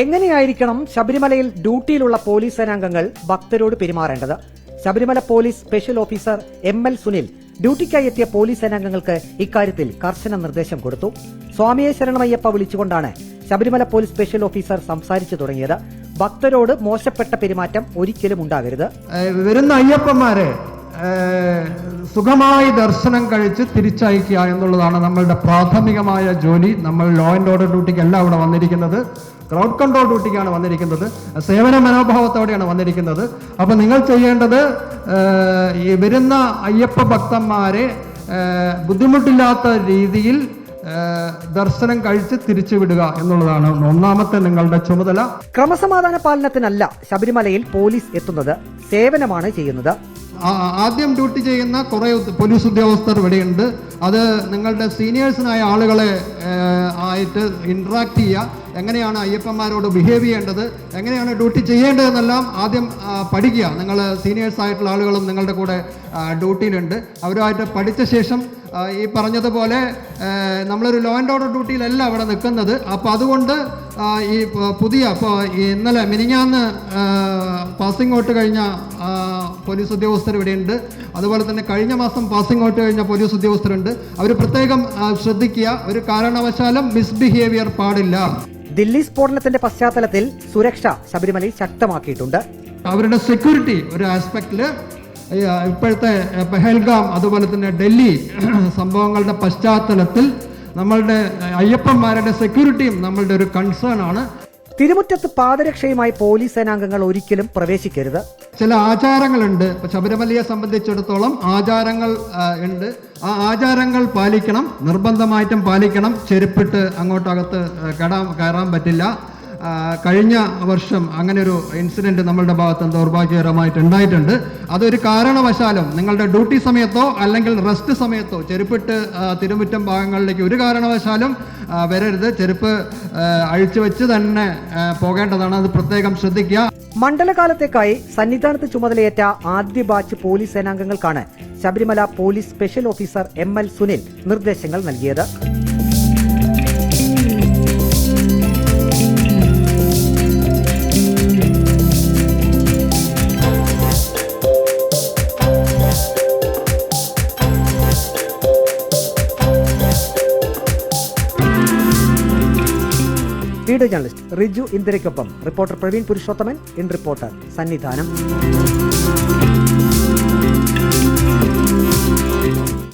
എങ്ങനെയായിരിക്കണം ശബരിമലയിൽ ഡ്യൂട്ടിയിലുള്ള പോലീസ് സേനാംഗങ്ങൾ ഭക്തരോട് പെരുമാറേണ്ടത്? Sabarimala police special officer M L Sunil ഡ്യൂട്ടിക്കായി എത്തിയ പോലീസ് സേനാംഗങ്ങൾക്ക് ഇക്കാര്യത്തിൽ കർശന നിർദ്ദേശം കൊടുത്തു. സ്വാമിയെ ശരണമയ്യപ്പ വിളിച്ചുകൊണ്ടാണ് ശബരിമല പോലീസ് സ്പെഷ്യൽ ഓഫീസർ സംസാരിച്ചു തുടങ്ങിയത്. ഭക്തരോട് മോശപ്പെട്ട പെരുമാറ്റം ഒരിക്കലും ഉണ്ടാകരുത്. വരുന്ന അയ്യപ്പന്മാരെ സുഖമായി ദർശനം കഴിച്ച് തിരിച്ചയക്കുക എന്നുള്ളതാണ് നമ്മളുടെ പ്രാഥമികമായ ജോലി. നമ്മൾ ലോ ആൻഡ് ഓർഡർ ഡ്യൂട്ടിക്കല്ല അവിടെ വന്നിരിക്കുന്നത്. ക്രൗഡ് കൺട്രോൾ ഡ്യൂട്ടിക്കാണ് വന്നിരിക്കുന്നത്. സേവന മനോഭാവത്തോടെയാണ് വന്നിരിക്കുന്നത്. അപ്പോൾ നിങ്ങൾ ചെയ്യേണ്ടത് ഈ വരുന്ന അയ്യപ്പ ഭക്തന്മാരെ ബുദ്ധിമുട്ടില്ലാത്ത രീതിയിൽ ദർശനം കഴിച്ച് തിരിച്ചു വിടുക എന്നുള്ളതാണ് ഒന്നാമത്തെ നിങ്ങളുടെ ചുമതല. ക്രമസമാധാന പാലനത്തിനല്ല ശബരിമലയിൽ പോലീസ് എത്തുന്നത് സേവനമാണ് ചെയ്യുന്നത്. ആദ്യം ഡ്യൂട്ടി ചെയ്യുന്ന കുറേ പോലീസ് ഉദ്യോഗസ്ഥർ ഇവിടെയുണ്ട്. അത് നിങ്ങളുടെ സീനിയേഴ്സിനായ ആളുകളെ ആയിട്ട് ഇൻട്രാക്ട് ചെയ്യുക. എങ്ങനെയാണ് അയ്യപ്പന്മാരോട് ബിഹേവ് ചെയ്യേണ്ടത്? എങ്ങനെയാണ് ഡ്യൂട്ടി ചെയ്യേണ്ടതെന്നെല്ലാം ആദ്യം പഠിക്കുക. നിങ്ങൾ സീനിയേഴ്സ് ആയിട്ടുള്ള ആളുകളും നിങ്ങളുടെ കൂടെ ഡ്യൂട്ടിയിലുണ്ട്. അവരുമായിട്ട് പഠിച്ച ശേഷം ഈ പറഞ്ഞതുപോലെ നമ്മളൊരു ലോ ആൻഡ് ഓർഡർ ഡ്യൂട്ടിയിലല്ല അവിടെ നിൽക്കുന്നത്. അപ്പോൾ അതുകൊണ്ട് ഈ പുതിയ ഇപ്പോൾ ഇന്നലെ മിനിഞ്ഞാന്ന് പാസിംഗ് ഔട്ട് കഴിഞ്ഞ പോലീസ് ഉദ്യോഗസ്ഥർ ഇവിടെയുണ്ട്. അതുപോലെ തന്നെ കഴിഞ്ഞ മാസം പാസിംഗ് ഔട്ട് കഴിഞ്ഞ പോലീസ് ഉദ്യോഗസ്ഥരുണ്ട്. അവർ പ്രത്യേകം ശ്രദ്ധിക്കുക. ഒരു കാരണവശാലും മിസ്ബിഹേവിയർ പാടില്ല. ദില്ലി സ്ഫോടനത്തിന്റെ പശ്ചാത്തലത്തിൽ സുരക്ഷ ശബരിമലയിൽ ശക്തമാക്കിയിട്ടുണ്ട്. അവരുടെ സെക്യൂരിറ്റി ഒരു ആസ്പെക്റ്റിൽ ഇപ്പോഴത്തെ പെഹൽഗാം അതുപോലെ തന്നെ ഡൽഹി സംഭവങ്ങളുടെ പശ്ചാത്തലത്തിൽ നമ്മളുടെ അയ്യപ്പന്മാരുടെ സെക്യൂരിറ്റിയും നമ്മളുടെ ഒരു കൺസേൺ ആണ്. തിരുമുറ്റത്ത് പാദരക്ഷയുമായി പോലീസ് സേനാംഗങ്ങൾ ഒരിക്കലും പ്രവേശിക്കരുത്. ചില ആചാരങ്ങളുണ്ട്. ശബരിമലയെ സംബന്ധിച്ചിടത്തോളം ആചാരങ്ങൾ ഉണ്ട്. ആ ആചാരങ്ങൾ പാലിക്കണം നിർബന്ധമായിട്ടും പാലിക്കണം. ചെരുപ്പിട്ട് അങ്ങോട്ടകത്ത് കയറാൻ പറ്റില്ല. കഴിഞ്ഞ വർഷം അങ്ങനെ ഒരു ഇൻസിഡന്റ് നമ്മളുടെ ഭാഗത്ത് ദൗർഭാഗ്യകരമായിട്ട് ഉണ്ടായിട്ടുണ്ട് അതൊരു കാരണവശാലും നിങ്ങളുടെ ഡ്യൂട്ടി സമയത്തോ അല്ലെങ്കിൽ റെസ്റ്റ് സമയത്തോ ചെരുപ്പിട്ട് തിരുമുറ്റം ഭാഗങ്ങളിലേക്ക് ഒരു കാരണവശാലും വരരുത്. ചെരുപ്പ് അഴിച്ചു വെച്ച് തന്നെ പോകേണ്ടതാണ്. അത് പ്രത്യേകം ശ്രദ്ധിക്കുക. മണ്ഡലകാലത്തേക്കായി സന്നിധാനത്ത് ചുമതലയേറ്റ ആദ്യ batch police സേനാംഗങ്ങൾക്കാണ് Sabarimala police special officer M L Sunil നിർദ്ദേശങ്ങൾ നൽകിയത്. Video journalist Riju ഇന്ദിരയ്ക്കൊപ്പം reporter Praveen Purushothaman in reporter Sannidhanam.